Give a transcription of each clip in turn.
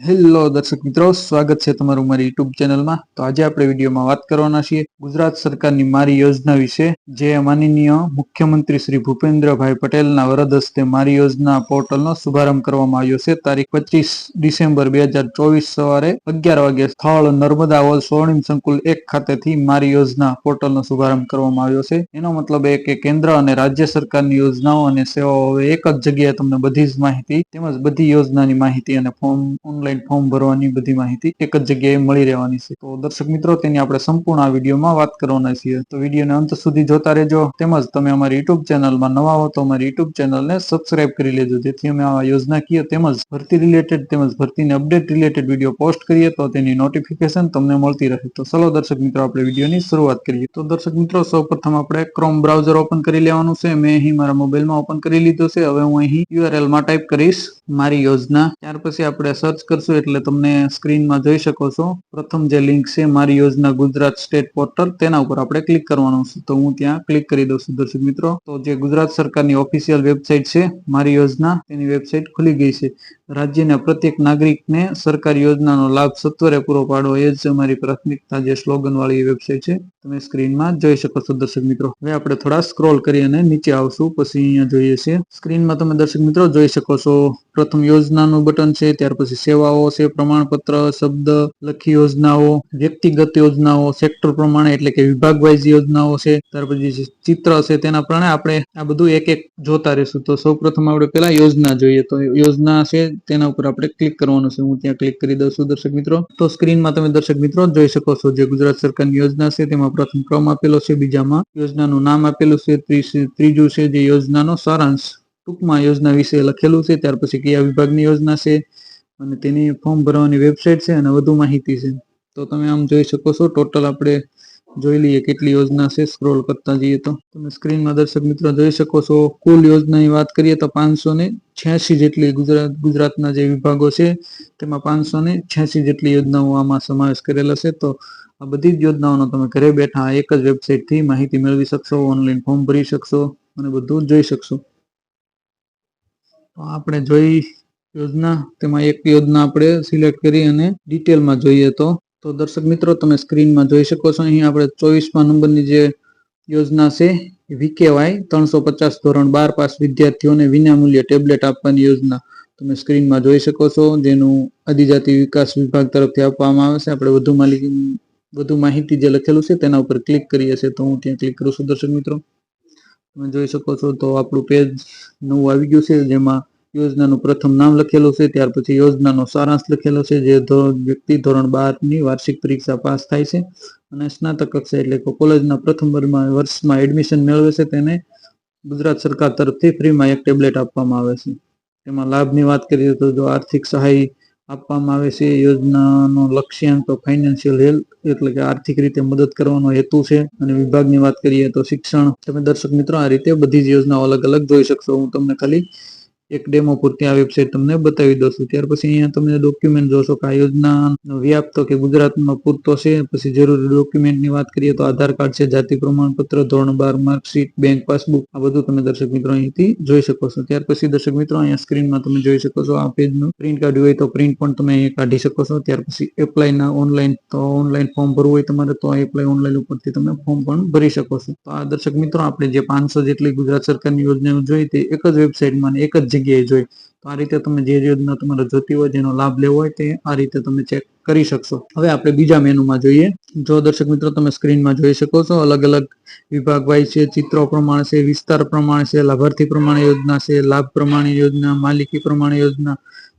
Hello દર્શક મિત્રો, સ્વાગત છે તમારું મારી યુટ્યુબ ચેનલમાં તો આજે આપણે વિડીયોમાં વાત કરવાના છીએ ગુજરાત સરકારની મારી યોજના વિશે, જે માનનીય મુખ્યમંત્રી શ્રી ભૂપેન્દ્રભાઈ પટેલના વરદ હસ્તે મારી યોજના પોર્ટલનો શુભારંભ કરવામાં આવ્યો છે. તારીખ પચીસ ડિસેમ્બર બે હજાર ચોવીસ સવારે અગિયાર વાગે સ્થળ નર્મદા હોલ સ્વર્ણિમ સંકુલ એક ખાતેથી મારી યોજના પોર્ટલનો શુભારંભ કરવામાં આવ્યો છે. એનો મતલબ એ કે કેન્દ્ર અને રાજ્ય સરકારની યોજનાઓ અને સેવાઓ હવે એક જ જગ્યાએ તમને બધી જ માહિતી તેમજ બધી યોજનાની માહિતી અને ફોર્મ ઓનલાઈન ઓનલાઈન ફોર્મ ભરવાની બધી માહિતી એક જ જગ્યાએ મળી રહેવાની છે. તો દર્શક મિત્રો, તેની આપણે સંપૂર્ણ આ વિડીયોમાં વાત કરવાના છીએ. તો વિડીયોને અંત સુધી જોતા રહેજો. તેમજ તમે અમારી યુટ્યુબ ચેનલમાં નવા હો, તો અમારી યુટ્યુબ ચેનલને સબસ્ક્રાઇબ કરી લેજો. જેથી અમે આ યોજનાકીય તેમજ ભરતી રિલેટેડ તેમજ ભરતીને અપડેટ રિલેટેડ વીડિયો પોસ્ટ કરીએ, તો તેની નોટિફિકેશન તમને મળતી રહે. તો ચલો દર્શક મિત્રો, આપણે વિડીયોની શરૂઆત કરીએ. તો દર્શક મિત્રો, સૌપ્રથમ આપણે ક્રોમ બ્રાઉઝર ઓપન કરી લેવાનું છે. મેં અહીં મારા મોબાઈલમાં ઓપન કરી લીધો છે. હવે હું અહીં યુઆરએલમાં ટાઈપ કરીશ. મારી યોજના. ત્યાર પછી આપણે સર્ચ કરશું એટલે તમને સ્ક્રીનમાં જોઈ શકો છો. પ્રથમ જે લિંક છે મારી યોજના ગુજરાત સ્ટેટ પોર્ટલ, તેના ઉપર આપણે ક્લિક કરવાનું છે. તો હું ત્યાં ક્લિક કરી દઉં છું, દર્શક મિત્રો. તો જે ગુજરાત સરકારની ઓફિશિયલ વેબસાઇટ છે, મારી યોજના, તેની વેબસાઇટ ખુલી ગઈ છે. રાજ્યના પ્રત્યેક નાગરિકને સરકારી યોજનાનો લાભ સત્વરે પૂરો પાડવો એ જ અમારી પ્રાથમિકતા જે સ્લોગન વાળી વેબસાઇટ છે. તમે સ્ક્રીનમાં જોઈ શકો છો, દર્શક મિત્રો. હવે આપણે થોડા સ્ક્રોલ કરી અને નીચે આવશું, પછી અહીંયા જોઈએ છે સ્ક્રીનમાં તમે, દર્શક મિત્રો, જોઈ શકો છો. પ્રથમ યોજનાનું બટન છે, ત્યાર પછી સેવાઓ છે, પ્રમાણપત્ર, શબ્દ, લખી યોજનાઓ, વ્યક્તિગત યોજનાઓ સેક્ટર પ્રમાણે એટલે કે વિભાગ વાઇઝ યોજનાઓ છે, ત્યાર પછી ચિત્ર છે તેના પ્રમાણે આપણે આ બધું એક એક જોતા રહીશું. તો સૌ પ્રથમ આપણે પેલા યોજના જોઈએ. તો યોજના છે તેના ઉપર આપણે ક્લિક કરવાનું છે. હું ત્યાં ક્લિક કરી દઉં છું, દર્શક મિત્રો. તો સ્ક્રીનમાં તમે દર્શક મિત્રો જોઈ શકો છો જે ગુજરાત સરકારની યોજના છે, તેમાં પ્રથમ ક્રમ આપેલો છે, બીજામાં યોજનાનું નામ આપેલું છે ત્રીજું છે જે યોજનાનો સારાંશ ટૂંકમાં યોજના વિશે લખેલું છે, ત્યાર પછી કયા વિભાગની યોજના છે અને તેની ફોર્મ ભરવાની વેબસાઇટ છે અને વધુ માહિતી છે. તો તમે આમ જોઈ શકો છો ટોટલ આપણે જોઈ લઈએ કેટલી યોજના છે સ્ક્રોલ કરતા જઈએ તો. તમે સ્ક્રીનમાં દર્શક મિત્રો જોઈ શકો છો, કુલ યોજનાની વાત કરીએ તો પાંચસો ને છ્યાસી જેટલી ગુજરાત, ગુજરાતના જે વિભાગો છે, તેમાં પાંચસો ને છ્યાસી જેટલી યોજનાઓ આમાં સમાવેશ કરેલા છે. તો આ બધી જ યોજનાઓનો તમે ઘરે બેઠા એક જ વેબસાઇટથી માહિતી મેળવી શકશો ઓનલાઈન ફોર્મ ભરી શકશો અને બધું જોઈ શકશો. તો આપણે જોઈ યોજના, તેમાં એક યોજના આપણે સિલેક્ટ કરી અને ડિટેલમાં જોઈએ તો. તો દર્શક મિત્રો, તમે સ્ક્રીનમાં જોઈ શકો છો, અહીં આપણે ચોવીસમાં નંબરની જે યોજના છે વીકેવાય ત્રણસો પચાસ ધોરણ બાર પાસ વિદ્યાર્થીઓને વિનામૂલ્ય ટેબ્લેટ આપવાની યોજના તમે સ્ક્રીનમાં જોઈ શકો છો. જેનું આદિજાતિ વિકાસ વિભાગ તરફથી આપવામાં આવે છે. આપણે વધુ માલિકી, વધુ માહિતી જે લખેલું છે, તેના ઉપર ક્લિક કરીએ છીએ. તો હું ત્યાં ક્લિક કરું છું દર્શક મિત્રો. તમે જોઈ શકો છો તો આપણું પેજ નવું આવી ગયું છે, જેમાં યોજનાનું પ્રથમ નામ લખેલું છે, ત્યાર પછી યોજનાનો સારાંશ લખેલો છે, જે વ્યક્તિ ધોરણ બારની વાર્ષિક પરીક્ષા પાસ થાય છે અને સ્નાતક કક્ષા એટલે કે કોલેજના પ્રથમ વર્ષમાં એડમિશન મેળવે છે તેને ગુજરાત સરકાર તરફથી ફ્રીમાં એક ટેબ્લેટ આપવામાં આવે છે. તેમાં લાભની વાત કરીએ તો જો આર્થિક સહાય આપવામાં આવે છે, યોજનાનો લક્ષ્યાંક ફાઇનાન્શિયલ હેલ્થ એટલે કે આર્થિક રીતે મદદ કરવાનો હેતુ છે અને વિભાગની વાત કરીએ તો શિક્ષણ. તમે દર્શક મિત્રો, આ રીતે બધી જ યોજનાઓ અલગ અલગ જોઈ શકશો. હું તમને ખાલી એક ડેમો પૂરતી આ વેબસાઇટ તમને બતાવી દઉં છું. ત્યાર પછી અહીંયા તમે ડોક્યુમેન્ટ જોશો કે આ યોજના વ્યાપ તો કે ગુજરાતમાં પૂરતો છે. પછી જરૂરી ડોક્યુમેન્ટની વાત કરીએ તો આધાર કાર્ડ છે, જાતિ પ્રમાણપત્ર, ધોરણ બાર માર્કશીટ બેંક પાસબુક આ બધું તમે દર્શક મિત્રો અહીંથી જોઈ શકો છો. ત્યાર પછી દર્શક મિત્રો અહીંયા સ્ક્રીનમાં તમે જોઈ શકો છો આ પેજનું પ્રિન્ટ કાઢ્યું હોય તો પ્રિન્ટ પણ તમે અહીંયા કાઢી શકો છો. ત્યાર પછી એપ્લાયના ઓનલાઈન તો ઓનલાઈન ફોર્મ ભરવું હોય તમારે તો એપ્લાય ઓનલાઈન ઉપરથી તમે ફોર્મ પણ ભરી શકો છો. તો આ દર્શક મિત્રો આપણે જે પાંચસો જેટલી ગુજરાત સરકારની યોજનાઓ જોઈ તે એક જ વેબસાઇટમાં એક જ જગ્યાએ જોઈ. તો આ રીતે તમે જે યોજના તમારે જોતી હોય જેનો લાભ લેવો હોય તે આ રીતે તમે ચેક કરી શકશો. હવે આપણે બીજા મેનુમાં જોઈએ. જો દર્શક મિત્રો તમે સ્ક્રીનમાં જોઈ શકો છો, અલગ અલગ વિભાગ વાઇઝ છે, ચિત્રો પ્રમાણે છે, વિસ્તાર પ્રમાણે છે, લાભાર્થી પ્રમાણે યોજના છે, લાભ પ્રમાણે યોજના, માલિકી પ્રમાણે યોજના.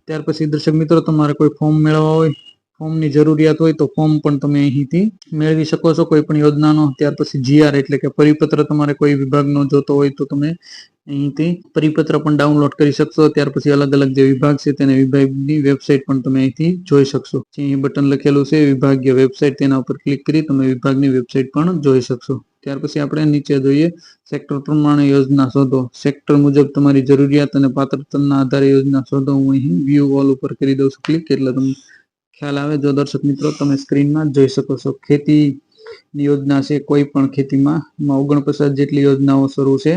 ત્યાર પછી દર્શક મિત્રો તમારે કોઈ ફોર્મ મેળવવા હોય ફોર્મની જરૂરિયાત હોય તો ફોર્મ પણ તમે અહીંથી મેળવી શકો છો. કોઈ પણ યોજનાનો ત્યાર પછી જીઆર એટલે કે પરિપત્ર તમારે કોઈ વિભાગનો જોતો હોય તો તમે અહીંથી પરિપત્ર પણ ડાઉનલોડ કરી શકશો. ત્યાર પછી અલગ અલગ જે વિભાગ છે તેને વિભાગની વેબસાઇટ પણ તમે અહીંથી જોઈ શકશો. અહીં બટન લખેલું છે, વિભાગીય વેબસાઇટ, તેના ઉપર ક્લિક કરી તમે વિભાગની વેબસાઇટ પણ જોઈ શકશો. ત્યાર પછી આપણે નીચે જોઈએ, સેક્ટર પ્રમાણે યોજના શોધો. સેક્ટર મુજબ તમારી જરૂરિયાત અને પાત્રતાના આધારે યોજના શોધો હું અહીં વ્યૂ ઓલ ઉપર કરી દઉં છું. ક્લિક એટલે તમને ખ્યાલ આવે જો દર્શક મિત્રો, તમે સ્ક્રીનમાં જોઈ શકો છો. ખેતી યોજના છે, કોઈ પણ ખેતીમાં. ઓગણપચાસ જેટલી યોજનાઓ શરૂ છે.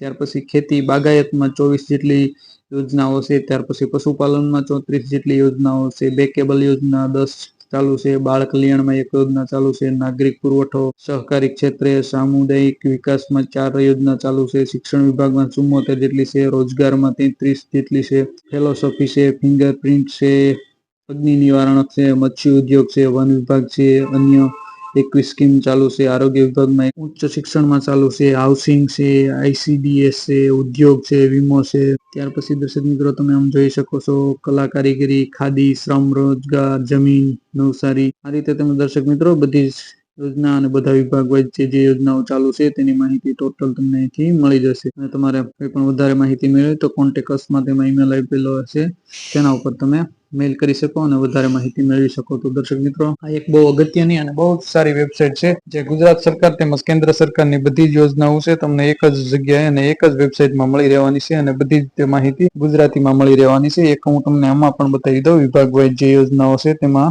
ત્યાર પછી ખેતી બાગાયતમાં ચોવીસ જેટલી યોજનાઓ છે. ત્યાર પછી પશુપાલનમાં ચોત્રીસ જેટલી યોજનાઓ છે. બે કેબલ યોજના દસ ચાલુ છે. બાળ કલ્યાણમાં એક યોજના ચાલુ છે. નાગરિક પુરવઠો સહકારી ક્ષેત્રે સામુદાયિક વિકાસમાં ચાર યોજના ચાલુ છે. શિક્ષણ વિભાગમાં ચુમ્મોતેર જેટલી છે. રોજગારમાં તેત્રીસ જેટલી છે. ફિલોસોફી છે ફિંગરપ્રિન્ટ છે અગ્નિ નિવારણ છે, મત્સ્ય ઉદ્યોગ છે, વન વિભાગ છે, અન્ય એકવીસ સ્કીમ ચાલુ છે, આરોગ્ય વિભાગમાં ઉચ્ચ શિક્ષણમાં ચાલુ છે, હાઉસિંગ છે આઈસીડીએસ છે, ઉદ્યોગ છે, વીમો છે. ત્યાર પછી દર્શક મિત્રો, તમે આમ જોઈ શકો છો, કલા કારીગરી, ખાદી, શ્રમ, રોજગાર, જમીન, નવસારી. આ રીતે તમે દર્શક મિત્રો, બધી જ યોજના અને બધા વિભાગ વાઇઝ જે યોજનાઓ ચાલુ છે, તેની માહિતી ટોટલ તમને અહીંથી મળી જશે. અને તમારે કોઈ પણ વધારે માહિતી મેળવી તો કોન્ટેક્ટ અસમાં તેમાં ઈમેલ આપેલો હશે. તેના ઉપર તમે મેલ કરી શકો અને વધારે માહિતી મેળવી શકો તો દર્શક મિત્રો, આ એક બહુ અગત્યની અને બહુ સારી વેબસાઇટ છે જે ગુજરાત સરકાર તેમજ કેન્દ્ર સરકારની બધી જ યોજનાઓ છે. તમને એક જ જગ્યાએ અને એક જ વેબસાઇટમાં મળી રહેવાની છે અને બધી જ તે માહિતી ગુજરાતીમાં મળી રહેવાની છે. એક હું તમને આમાં પણ બતાવી દઉં. વિભાગ વાઇઝ જે યોજનાઓ છે તેમાં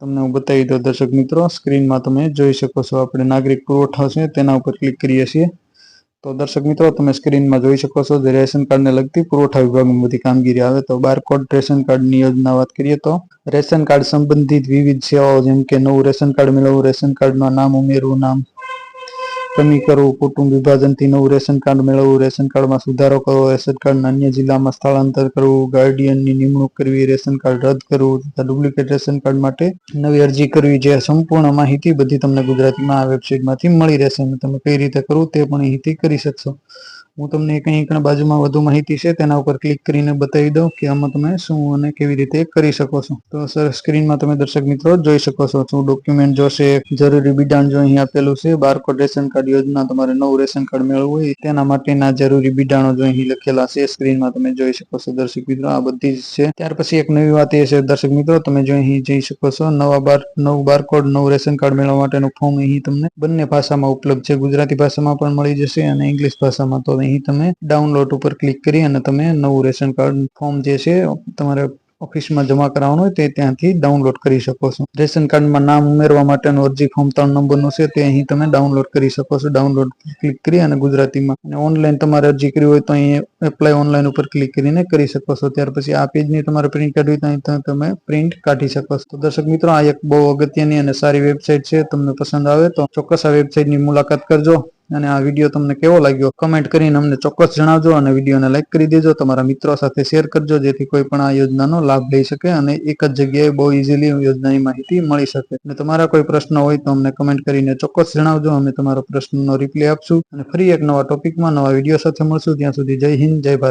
તમને હું બતાવી દઉં દર્શક મિત્રો, સ્ક્રીનમાં તમે જોઈ શકો છો. આપણે નાગરિક પુરવઠા છે તેના ઉપર ક્લિક કરીએ છીએ. તો દર્શક મિત્રો, તમે સ્ક્રીનમાં જોઈ શકો છો જે રેશન કાર્ડને લગતી પુરવઠા વિભાગમાં બધી કામગીરી આવે. તો બારકોડ રેશન કાર્ડની યોજના વાત કરીએ તો, રેશન કાર્ડ સંબંધિત વિવિધ સેવાઓ જેમ કે નવું રેશન કાર્ડ મેળવવું, રેશન કાર્ડમાં નામ ઉમેરવું, નામ કમી કરવું, કુટુંબ વિભાજનથી નવું રેશન કાર્ડ મેળવવું, રેશન કાર્ડમાં સુધારો કરવો, રેશન કાર્ડ અન્ય જિલ્લામાં સ્થળાંતર કરવું, ગાર્ડિયનની નિમણૂક કરવી, રેશન કાર્ડ રદ કરવું, તથા ડુપ્લિકેટ રેશન કાર્ડ માટે નવી અરજી કરવી, જે સંપૂર્ણ માહિતી બધી તમને ગુજરાતીમાં આ વેબસાઇટમાંથી મળી રહેશે. અને તમે કઈ રીતે કરવું તે પણ અહીંથી કરી શકશો. હું તમને અહીં બાજુમાં વધુ માહિતી છે, તેના ઉપર ક્લિક કરીને બતાવી દઉં કે આમાં તમે શું અને કેવી રીતે કરી શકો છો. તો સર સ્ક્રીનમાં તમે દર્શક મિત્રો જોઈ શકો છો. શું ડોક્યુમેન્ટ જોશે, જરૂરી બિડાણ જો અહીં આપેલું છે બારકોડ રેશન કાર્ડ, યોજના, તમારે નવું રેશન કાર્ડ મેળવવું હોય, તેના માટેના જરૂરી બિડાણો જો અહીં લખેલા છે સ્ક્રીનમાં તમે જોઈ શકો છો દર્શક મિત્રો, આ બધી જ છે. ત્યાર પછી એક નવી વાત એ છે, દર્શક મિત્રો, તમે જો અહીં જઈ શકો છો, નવા બાર, નવું બારકોડ નવું રેશન કાર્ડ મેળવવા માટેનું ફોર્મ અહીં તમને બંને ભાષામાં ઉપલબ્ધ છે. ગુજરાતી ભાષામાં પણ મળી જશે અને ઇંગ્લિશ ભાષામાં તો અહીં તમે ડાઉનલોડ ઉપર ક્લિક કરી અને તમે નવું રેશન કાર્ડ ફોર્મ જે છે, તમારે ઓફિસમાં જમા કરાવવાનું હોય તે ત્યાંથી ડાઉનલોડ કરી શકો છો. રેશન કાર્ડમાં નામ ઉમેરવા માટેનું અરજી ફોર્મ ત્રણ નંબરનું છે, તે અહીં તમે ડાઉનલોડ કરી શકો છો. ડાઉનલોડ ક્લિક કરી અને ગુજરાતીમાં. અને ઓનલાઈન તમારે અરજી કરવી હોય તો અહીં એપ્લાય ઓનલાઈન ઉપર ક્લિક કરીને કરી શકો છો. ત્યાર પછી આ પેજની તમારે પ્રિન્ટ કાઢવી તો અહીં તમે પ્રિન્ટ કાઢી શકો છો. દર્શક મિત્રો, આ એક બહુ અગત્યની અને સારી વેબસાઇટ છે. તમને પસંદ આવે તો ચોક્કસ આ વેબસાઇટની મુલાકાત કરજો. અને આ વીડિયો તમને કેવો લાગ્યો? કમેન્ટ કરીને અમને ચોક્કસ જણાવજો અને વિડીયોને લાઈક કરી દેજો. તમારા મિત્રો સાથે શેર કરજો, જેથી કોઈ પણ આ યોજનાનો લાભ લઈ શકે અને એક જ જગ્યાએ બહુ ઇઝીલી યોજનાની માહિતી મળી શકે. અને તમારા કોઈ પ્રશ્ન હોય તો અમને કમેન્ટ કરીને ચોક્કસ જણાવજો. અમે તમારા પ્રશ્નનો રિપ્લાય આપશું અને ફરી એક નવા ટોપિકમાં નવા વીડિયો સાથે મળશું. ત્યાં સુધી જય હિન્દ, જય ભારત.